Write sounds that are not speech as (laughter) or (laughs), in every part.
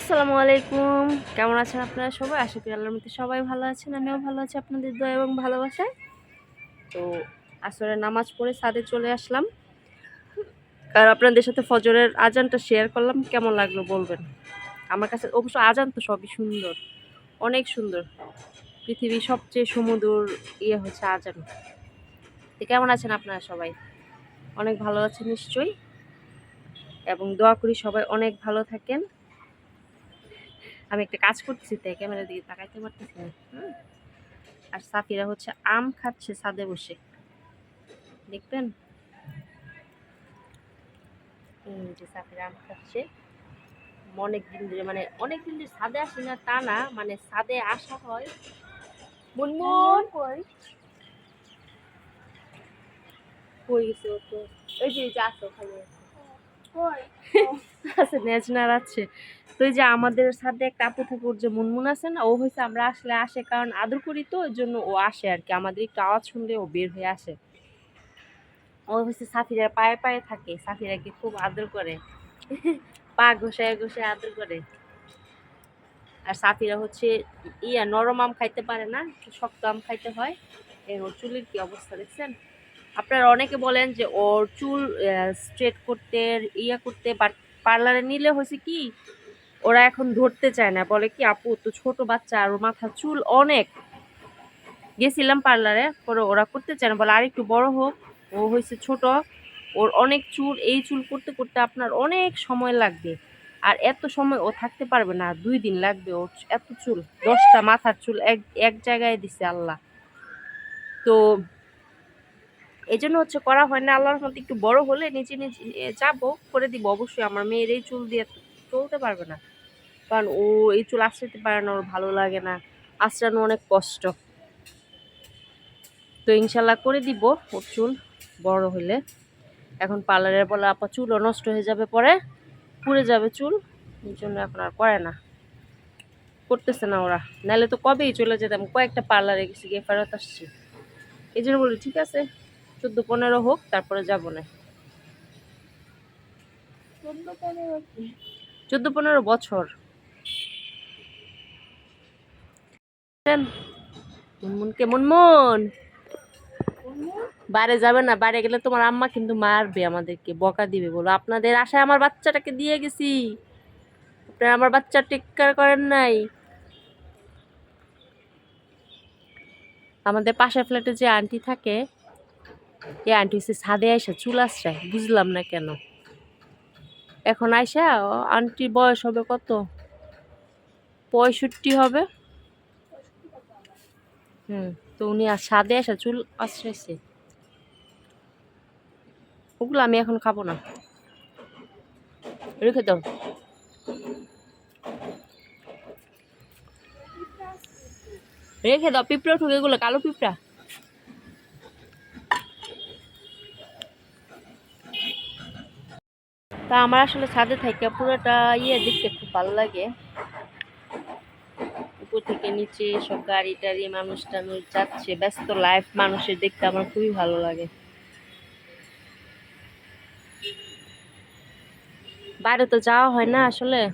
আসসালামু আলাইকুম। কেমন আছেন আপনারা সবাই? আশা করি আল্লাহর মধ্যে সবাই ভালো আছেন, আমিও ভালো আছি। আপনাদের দয়া এবং ভালোবাসায়। তো আসরের নামাজ পড়ে সাদে চলে আসলাম। আর আপনাদের সাথে ফজরের আজানটা শেয়ার করলাম। কেমন লাগল বলবেন? আমার কাছে অবশ্য আজান তো সবই সুন্দর। অনেক সুন্দর। পৃথিবীর সবচেয়ে সুমধুর ইয়ে হচ্ছে আজান। তো কেমন আছেন আপনারা সবাই? অনেক ভালো আছেন নিশ্চয়ই। এবং দোয়া করি সবাই অনেক ভালো থাকেন। আমি একটা কাজ করতেছি, তাই ক্যামেরার দিকে তাকাইতে পারতেছি না। আর সাফিরা হচ্ছে আম খাচ্ছে ছাদে বসে। দেখবেন? যে সাফিরা আম খাচ্ছে। অনেক দিন ধরে মানে অনেক দিন ধরে ছাদে আসি না, তা না মানে ছাদে আসা হয়। মুনমুন কই? কই গেছে ও তো? এই যে আসো খালি আছে নেজ নাড়াচ্ছে তো এই যে আমাদের সাথে একটা আপু থাকে, ওর যে মুনমুন আছে না, ও হয়েছে আমরা আসলে আসে, কারণ আদর করি তো, ওই জন্য ও আসে আর কি। আমাদের একটু আওয়াজ শুনলে ও বের হয়ে আসে। ও হচ্ছে সাফিরার পায়ে পায়ে থাকে সাফিরাকে খুব আদর করে। পা ঘষায় ঘষে আদর করে। আর সাফিরা হচ্ছে ইয়া, নরম আম খাইতে পারে না শক্ত আম খাইতে হয়। এই ওর চুলের কি অবস্থা দেখছেন? আপনারা অনেকে বলেন যে ওর চুল স্ট্রেট করতে, ইয়া করতে পার্লারে নিলে হয়েছে কি, ওরা এখন ধরতে চায় না। বলে কি, আপু, তো ছোট বাচ্চা, আর মাথার চুল অনেক। গেছিলাম পার্লারে পরে ওরা করতে চায় না। বলে, আর একটু বড় হোক, ও হয়েছে ছোট, ওর অনেক চুল, এই চুল করতে করতে আপনার অনেক সময় লাগবে। আর এত সময় ও থাকতে পারবে না, দুই দিন লাগবে ওর এত চুল, দশটা মাথার চুল এক এক জায়গায় দিছে আল্লাহ। তো এই জন্য হচ্ছে করা হয় না। আল্লাহর মধ্যে একটু বড় হলে নিচে নিচে যাব, করে দিব। অবশ্যই আমার মেয়ের এই চুল দিয়ে চলতে পারবে না। কারণ ও এই চুল আশ্রাইতে পারে না, ওর ভালো লাগে না। আশ্রানো অনেক কষ্ট। তো ইনশাল্লাহ করে দিব ওর চুল বড় হলে এখন পার্লারের বলে, আপা, চুলও নষ্ট হয়ে যাবে পরে, পুড়ে যাবে চুল। এই জন্য এখন আর করে না। করতেছে না ওরা। নাহলে তো কবেই চলে যেতাম। কয়েকটা পার্লারে গেছি, গিয়ে ফেরত আসছি। এই জন্য বলি, ঠিক আছে। চোদ্দ পনেরো হোক তারপরে যাব না। চোদ্দ পনেরো বছর। মুনমুনকে মুনমুন! বাইরে যাবে না বাইরে গেলে তোমার আম্মা কিন্তু মারবে আমাদেরকে বকা দিবে বলো। আপনাদের আশায় আমার বাচ্চাটাকে দিয়ে গেছি। আপনারা আমার বাচ্চা টেক কেয়ার করেন নাই। আমাদের পাশের ফ্ল্যাটে যে আন্টি থাকে এই আন্টি হচ্ছে ছাদে আইসা চুল আশ্রায় বুঝলাম না কেন। এখন আইসা, ও আন্টির বয়স হবে কত? পঁয়ষট্টি হবে। হুম, তো উনি আর সাদে আসা চুল আশ্রাইছে ওগুলো আমি এখন খাব না। রেখে দাও। রেখে দাও, পিঁপড়া ঠুকে এগুলো, কালো পিঁপড়া। তা আমার আসলে ছাদে থাকে পুরোটা ইয়ে দেখতে খুব ভালো লাগে। উপর থেকে নিচে সব গাড়ি টাড়ি মানুষ টানুষ যাচ্ছে, ব্যস্ত লাইফ মানুষের দেখতে আমার খুবই ভালো লাগে। বাইরে তো যাওয়া হয় না আসলে।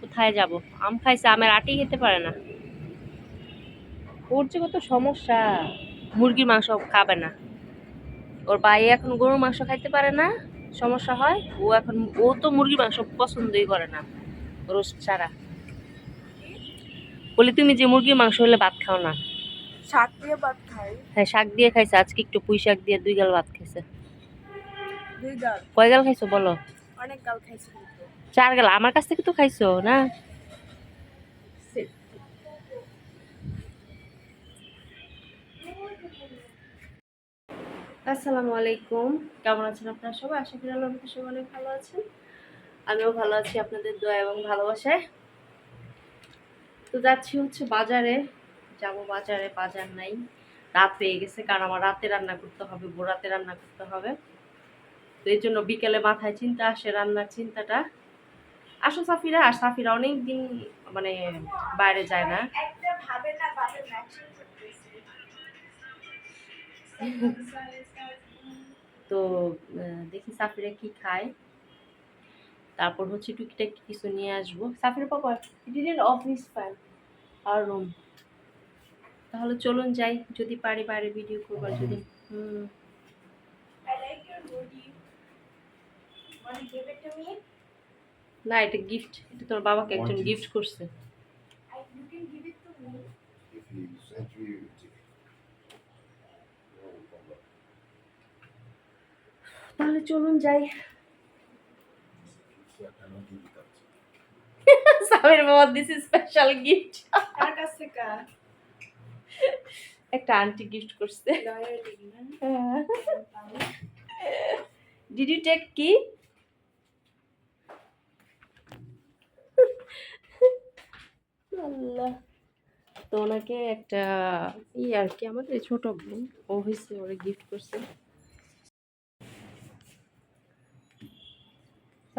কোথায় যাব? আম খাইছে, আমের আটি খেতে পারে না। ওর যে কত সমস্যা। মুরগির মাংস খাবে না। ওর ভাই এখন গরুর মাংস খাইতে পারে না। সমস্যা হয়। ও এখন ও তো মুরগির মাংস পছন্দই করে না রোজ ছাড়া। বলি তুমি যে মুরগির মাংস হলে ভাত খাও না? শাক দিয়ে ভাত খাই। হ্যাঁ শাক দিয়ে খাইছে আজকে একটু পুঁই শাক দিয়ে দুই গাল ভাত খাইছে। দুই কয় গাল খাইছো বলো? অনেক গাল খাইছি। চার গাল আমার কাছ থেকে তো খাইছো না? আসসালামু আলাইকুম। কেমন আছেন আপনারা সবাই? আশা করি রহমতে সবাই অনেক ভালো আছেন। আমিও ভালো আছি আপনাদের দয়া এবং ভালোবাসায়। তো যাচ্ছি হচ্ছে বাজারে। যাব বাজারে বাজার নাই। রাত হয়ে গেছে কারণ আমার রাতে রান্না করতে হবে ভোরাতে রান্না করতে হবে। তো এই জন্য বিকেলে মাথায় চিন্তা আসে রান্নার চিন্তাটা। আসো সাফিরা আর সাফিরা অনেক দিন মানে বাইরে যায় না। একটা ভাবে না (laughs) তো দেখি সাফিরা কি খায়। তারপর হচ্ছে টুকিটাকি কিছু নিয়ে আসব। Safira papa didn't office file R room তাহলে চলুন যাই যদি পারি বাইরে ভিডিও করবার যদি হুম? না এটা গিফট এটা তোর বাবাকে একজন গিফট করছে। I, you can give it to me. If he sent you, তাহলে চলুন যাই. সামির বাবা দিস ইজ স্পেশাল গিফট কার কাছ থেকে? একটা আন্টি গিফট করছে। ডিড ইউ টেক কি আল্লাহ। তো ওনাকে একটা ই আর কি আমাদের ছোট বোন ও হয়েছে ওরা গিফট করছে।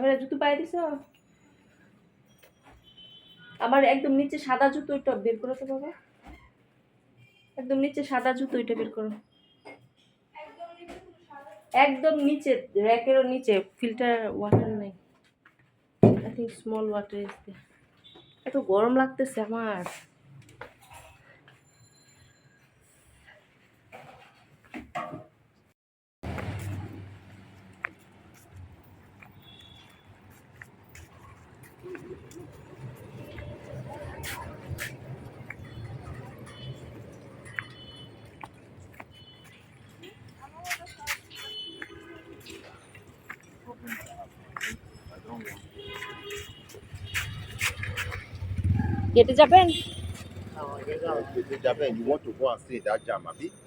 তারপরে জুতো পায়ে দিছ? আমার একদম নিচে সাদা জুতো ওইটা বের করো তো বাবা। একদম নিচে সাদা জুতো ওইটা বের করো। একদম নিচে, র্যাকেরও নিচে, ফিল্টার ওয়াটার নেই। I think small water is এত গরম লাগতেছে আমার। কেটে যাবেন If you Japan, you want to go and stay in that jam,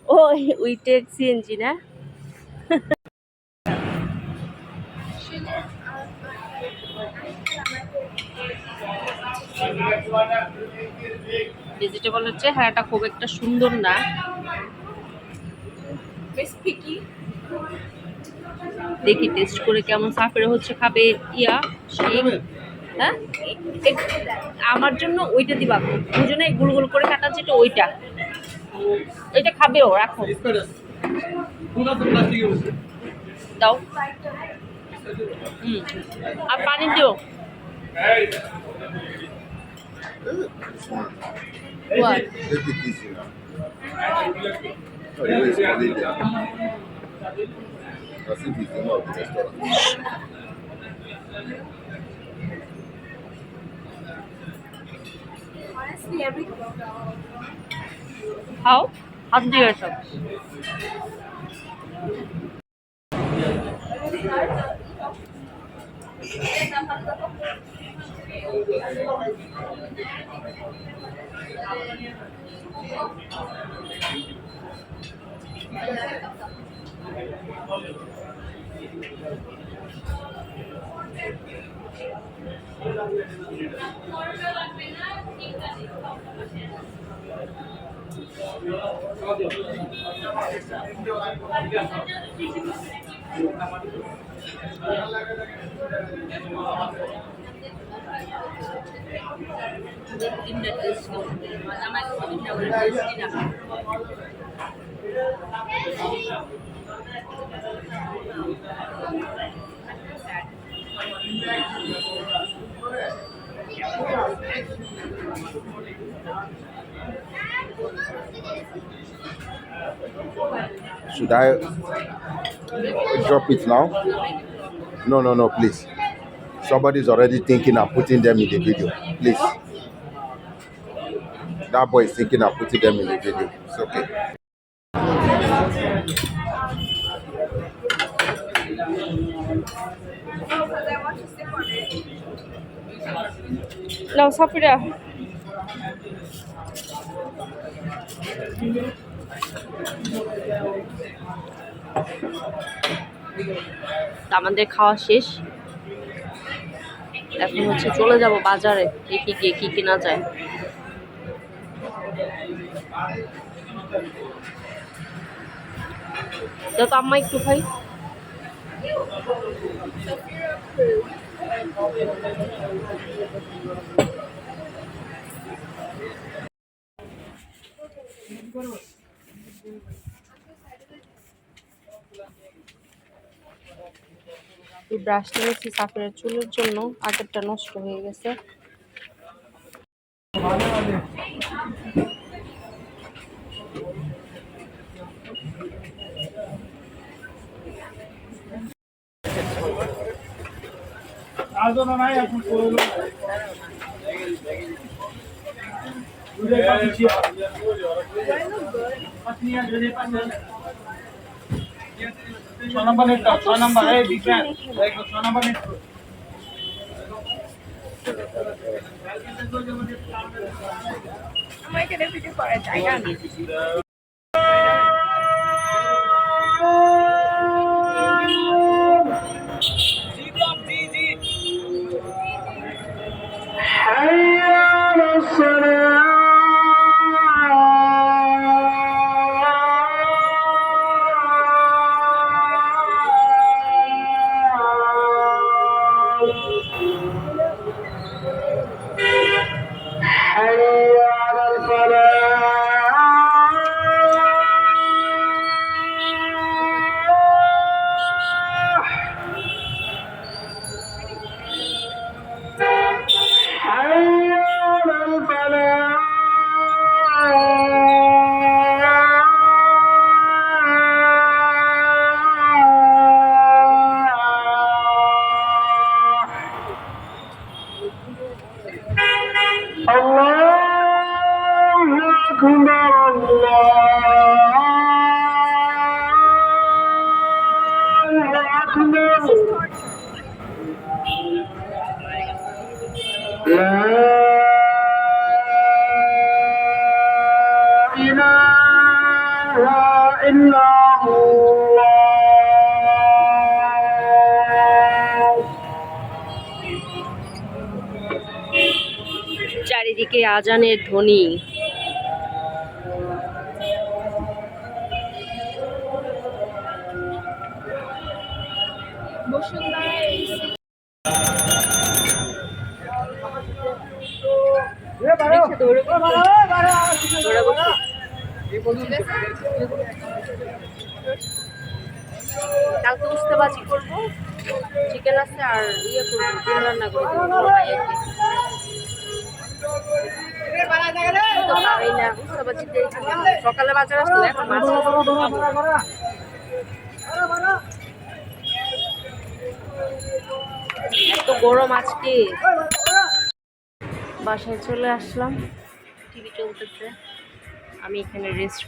ও উই টেক সিএনজি না ভেজিটেবলের চেহারাটা খুব একটা সুন্দর না। দেখি টেস্ট করে কেমন সাফের হচ্ছে খাবে ইয়া সেই হ্যাঁ? আমার জন্য ওইটা দিবা। দুজনে গোল গোল করে কাটা যেটা ওইটা। এটা খাবে ও রাখো। দাও। হুম। আর পানি দিও। Evet, this one. What? Take How? How do you yourself? হাত দিয়ে இந்த Should I drop it now? No, no, no, please. Somebody's already thinking of putting them in the video. Please. That boy is thinking of putting them in the video. It's okay. because I want to sip on it. নাও সাফিরা আমাদের খাওয়া শেষ এখন হচ্ছে চলে যাব বাজারে দেখি গিয়ে, কি কেনা যায়। তো আম্মা একটু ভাই খাই। এই ব্রাশটা নিচ্ছি সাফের চুলের জন্য আগেরটা নষ্ট হয়ে গেছে। আলোচনা নাই এখন করল দুধের পাখি ছিল। পাঁচ নিয়ে আসবে, দুধের পাখি আসবে। ছ নম্বর নেট দাও, ছ নম্বর, এই বিজ্ঞান, দেখো, ছ নম্বর নেট। আমার এখানে ভিডিও করার জায়গা নেই চারিদিকে আজানের ধ্বনি রিক্সা ধরে বসো। কালকে উস্তে বাজি করব। চিকেন আছে আর ইয়ে করব রান্না করে দেবো। সকালে বাজার এত গরম আজকে। বাসায় চলে আসলাম। টিভি চলতেছে। আমি এখানে রেস্ট